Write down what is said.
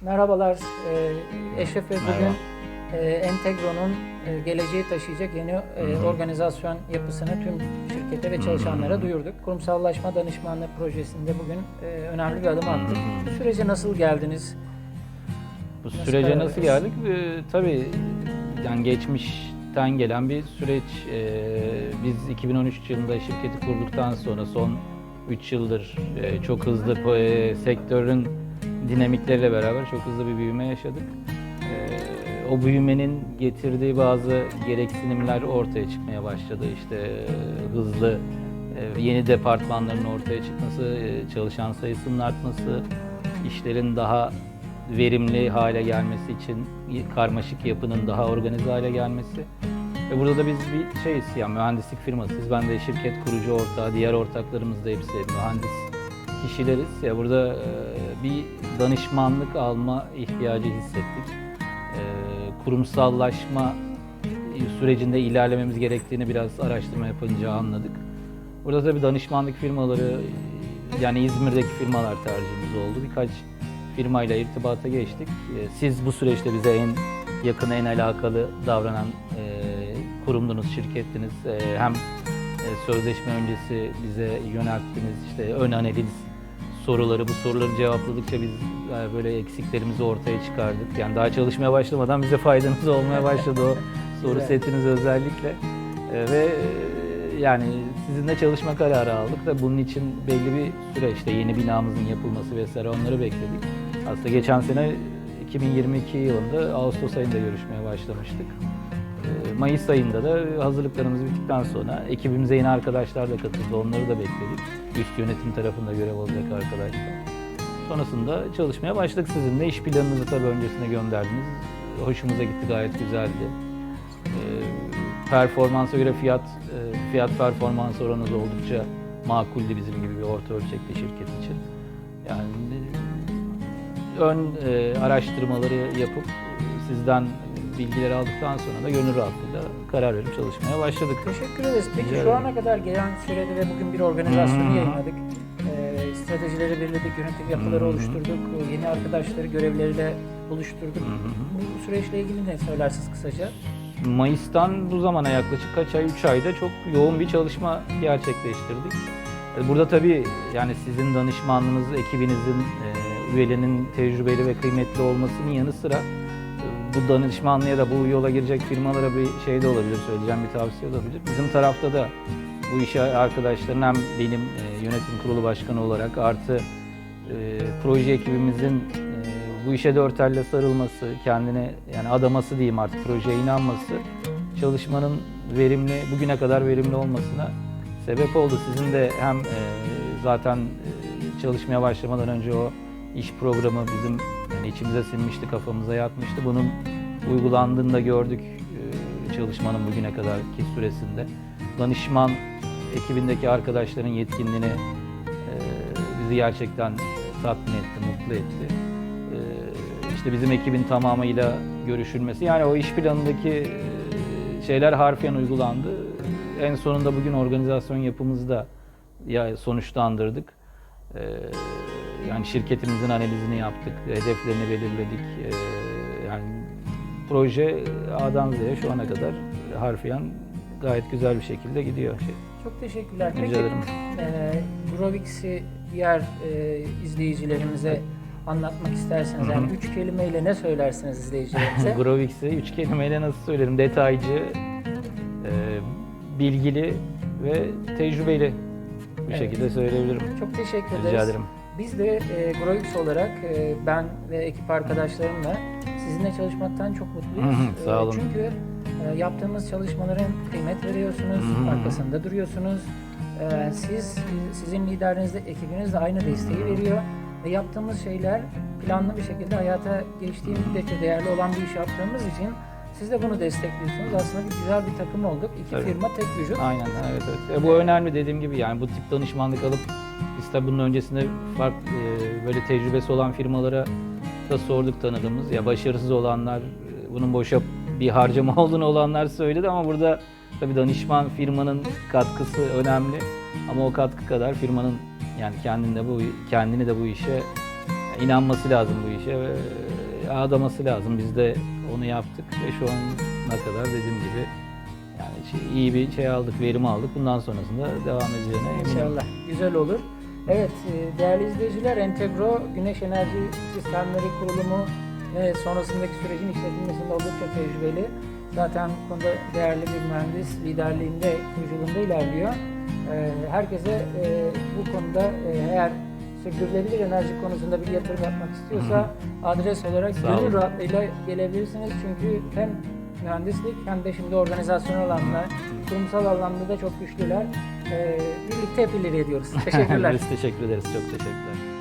Merhabalar e, Eşref Bey bugün e, Entegro'nun e, geleceği taşıyacak yeni e, organizasyon yapısını tüm şirkete ve çalışanlara duyurduk. Kurumsallaşma danışmanlığı projesinde bugün e, önemli bir adım attık. Bu sürece nasıl geldiniz? Bu Nasıl sürece karar nasıl verdiniz? geldik? Ee, tabii yani geçmişten gelen bir süreç. Ee, biz 2013 yılında şirketi kurduktan sonra son 3 yıldır e, çok hızlı e, sektörün dinamikleriyle beraber çok hızlı bir büyüme yaşadık. Ee, o büyümenin getirdiği bazı gereksinimler ortaya çıkmaya başladı. İşte e, hızlı e, yeni departmanların ortaya çıkması, e, çalışan sayısının artması, işlerin daha verimli hale gelmesi için karmaşık yapının daha organize hale gelmesi. Ve burada da biz bir şeyiz yani mühendislik firmasıyız. Ben de şirket kurucu ortağı, diğer ortaklarımız da hepsi mühendis kişileriz. Ya burada e, bir danışmanlık alma ihtiyacı hissettik. E, kurumsallaşma sürecinde ilerlememiz gerektiğini biraz araştırma yapınca anladık. Burada tabii danışmanlık firmaları yani İzmir'deki firmalar tercihimiz oldu. Birkaç firmayla irtibata geçtik. Ee, Siz bu süreçte bize en yakın, en alakalı davranan e, kurumdunuz, şirkettiniz. E, Hem e, sözleşme öncesi bize yönelttiniz, işte ön analiz soruları, bu soruları cevapladıkça biz e, böyle eksiklerimizi ortaya çıkardık. Yani daha çalışmaya başlamadan bize faydanız olmaya başladı o soru setiniz özellikle. E, Ve e, yani sizinle çalışma kararı aldık da bunun için belli bir süreçte yeni binamızın yapılması vesaire onları bekledik. Aslında geçen sene 2022 yılında Ağustos ayında görüşmeye başlamıştık. Ee, Mayıs ayında da hazırlıklarımız bittikten sonra ekibimize yeni arkadaşlar da katıldı. Onları da bekledik. Üst yönetim tarafında görev alacak arkadaşlar. Sonrasında çalışmaya başladık sizinle. İş planınızı tabii öncesine gönderdiniz. Hoşumuza gitti, gayet güzeldi. Ee, performansa göre fiyat e, fiyat performans oranı da oldukça makuldü bizim gibi bir orta ölçekli şirket için. Yani e, ön e, araştırmaları yapıp e, sizden bilgileri aldıktan sonra da gönül rahatlığıyla karar verip çalışmaya başladık. Teşekkür ederiz. Peki Rica şu ana kadar gelen sürede ve bugün bir organizasyonu hı. yayınladık. E, stratejileri belirledik, yönetim yapıları hı. oluşturduk, yeni arkadaşları görevleriyle buluşturduk. Hı. Bu süreçle ilgili ne söylersiniz kısaca? Mayıs'tan bu zamana yaklaşık kaç ay, 3 ayda çok yoğun bir çalışma gerçekleştirdik. E, Burada tabii yani sizin danışmanlığınız, ekibinizin, e, üyelerinin tecrübeli ve kıymetli olmasının yanı sıra bu danışmanlığa da bu yola girecek firmalara bir şey de olabilir, söyleyeceğim bir tavsiye olabilir. Bizim tarafta da bu işe arkadaşların hem benim e, yönetim kurulu başkanı olarak artı e, proje ekibimizin e, bu işe dört elle sarılması, kendine yani adaması diyeyim artık projeye inanması çalışmanın verimli, bugüne kadar verimli olmasına sebep oldu. Sizin de hem e, zaten e, çalışmaya başlamadan önce o iş programı bizim yani içimize sinmişti, kafamıza yatmıştı. Bunun uygulandığını da gördük e, çalışmanın bugüne kadarki süresinde. Danışman ekibindeki arkadaşların yetkinliğini e, bizi gerçekten tatmin etti, mutlu etti. E, işte bizim ekibin tamamıyla görüşülmesi, yani o iş planındaki şeyler harfiyen uygulandı. En sonunda bugün organizasyon yapımızda ya sonuçlandırdık. Yani şirketimizin analizini yaptık, hedeflerini belirledik. E, yani proje A'dan Z'ye şu ana kadar harfiyen gayet güzel bir şekilde gidiyor. Çok teşekkürler. Rica Peki, ederim. e, Grovix'i diğer e, izleyicilerimize anlatmak isterseniz, yani üç kelimeyle ne söylersiniz izleyicilerimize? Grovix'i üç kelimeyle nasıl söylerim? Detaycı, e, bilgili ve tecrübeli bir Evet. şekilde söyleyebilirim. Çok teşekkür ederiz. Rica ederim. Biz de e, Grovix olarak e, ben ve ekip arkadaşlarımla sizinle çalışmaktan çok mutluyuz. Hı hı, sağ E, olun. çünkü e, yaptığımız çalışmaların kıymet veriyorsunuz, Hı hı. arkasında duruyorsunuz. E, siz, sizin lideriniz de ekibiniz de aynı desteği veriyor. Ve yaptığımız şeyler planlı bir şekilde hayata geçtiği müddetçe değerli olan bir iş yaptığımız için siz de bunu destekliyorsunuz. Aslında bir güzel bir takım olduk. İki Tabii. firma tek vücut. Aynen evet evet. E, bu önemli dediğim gibi yani bu tip danışmanlık alıp biz tabii bunun öncesinde farklı e, böyle tecrübesi olan firmalara da sorduk tanıdığımız. Ya başarısız olanlar e, bunun boşa bir harcama olduğunu olanlar söyledi ama burada tabii danışman firmanın katkısı önemli. Ama o katkı kadar firmanın yani kendini de bu kendini de bu işe inanması lazım bu işe ve adaması lazım. Biz de onu yaptık ve şu ana kadar dediğim gibi yani şey- iyi bir şey aldık, verim aldık. Bundan sonrasında devam edeceğine eminim. İnşallah güzel olur. Evet e, değerli izleyiciler Entegro Güneş Enerji Sistemleri Kurulumu ve sonrasındaki sürecin işletilmesinde oldukça tecrübeli. Zaten bu konuda değerli bir mühendis liderliğinde, kuruculuğunda ilerliyor. E, Herkese e, bu konuda eğer sürdürülebilir enerji konusunda bir yatırım yapmak istiyorsa adres olarak gönül rahatlığıyla gelebilirsiniz. Çünkü hem mühendislik hem de şimdi organizasyon alanlar, kurumsal alanda da çok güçlüler. Ee, birlikte hep ileri ediyoruz. Teşekkürler. Biz teşekkür ederiz. Çok teşekkürler.